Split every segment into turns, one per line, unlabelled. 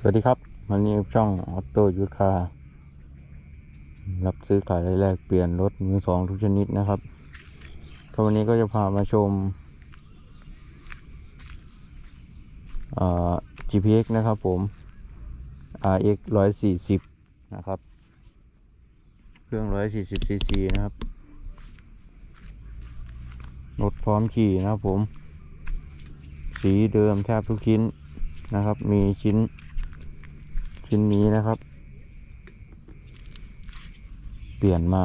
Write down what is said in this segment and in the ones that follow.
สวัสดีครับวันนี้ช่องออโต้ยูคารับซื้อขายแลกเปลี่ยนรถมือสองทุกชนิดนะครับก็วันนี้ก็จะพามาชมอ GPX นะครับผม RX 140 นะครับ เครื่อง 140 cc นะครับ รถพร้อมขี่นะครับผม สีเดิมแทบทุกชิ้นนะครับ มีชิ้น ชิ้นนี้นะครับ เปลี่ยนมา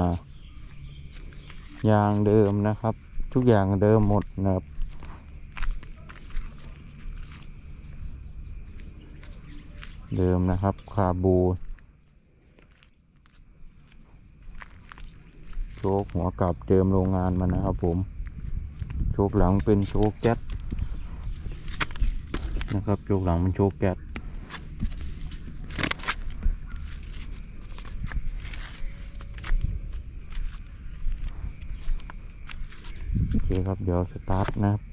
ยางเดิมนะครับ ทุกอย่างเดิมหมดนะครับเดิมนะครับคาบูโชคหัวกลับเดิมโรงงานมันนะครับผม โชคหลังเป็นโชคแก๊สนะครับ โชคหลังเป็นโชคแก๊ส โอเครับ เดี๋ยวสตาร์ทนะครับ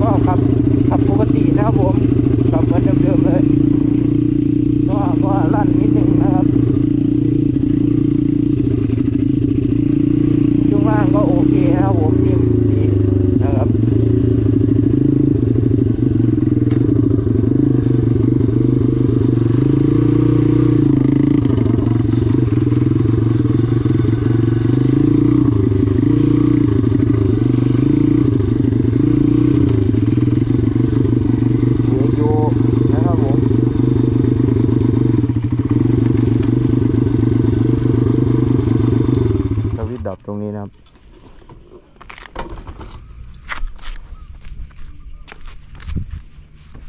ก็ขับขับปกตินะครับผมขับเหมือนเดิมๆเลย ก็ก็ลั่นนิดนึงนะครับ ช่วงล่างก็โอเคนะครับผมนิ่มดีนะครับ เหลืออยู่นะครับผม ดับตรงนี้นะครับ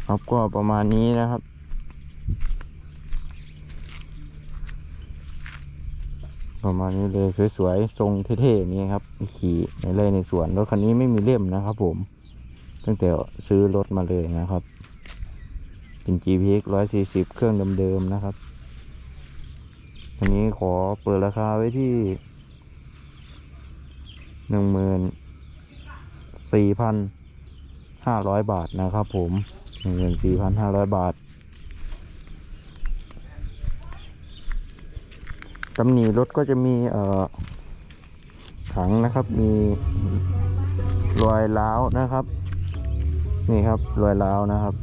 ครับก็ประมาณนี้นะครับประมาณนี้เลยสวยๆ ทรงเท่ๆนี้ครับ ขี่ในเลยในสวนรถคันนี้ไม่มีเล่มนะครับผม ตั้งแต่ซื้อรถมาเลยนะครับ เป็น GPX 140 เครื่องเดิมๆนะครับ อันนี้ขอเปิดราคาไว้ที่ หนึ่งหมื่นสี่พันห้าร้อยบาทนะครับผมหนึ่งหมื่นสี่พันห้าร้อยบาทตำหนิรถก็จะมีเอ่อถังนะครับ มีรอยร้าวนะครับ นี่ครับรอยร้าวนะครับ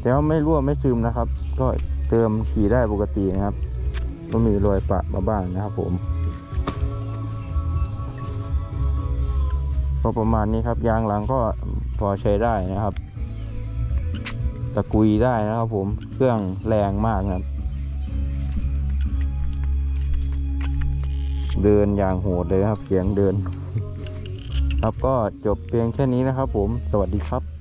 แต่ว่าไม่รั่วไม่ซึมนะครับ ก็เติมขี่ได้ปกตินะครับ ก็มีรอยปะมาบ้างนะครับผม ก็ประมาณนี้ครับยางหลังก็พอใช้ได้นะครับ ตะกุยได้นะครับผมเครื่องแรงมากครับ เดินอย่างโหดเลยครับเสียงเดิน ครับก็จบเพียงแค่นี้นะครับผมสวัสดีครับ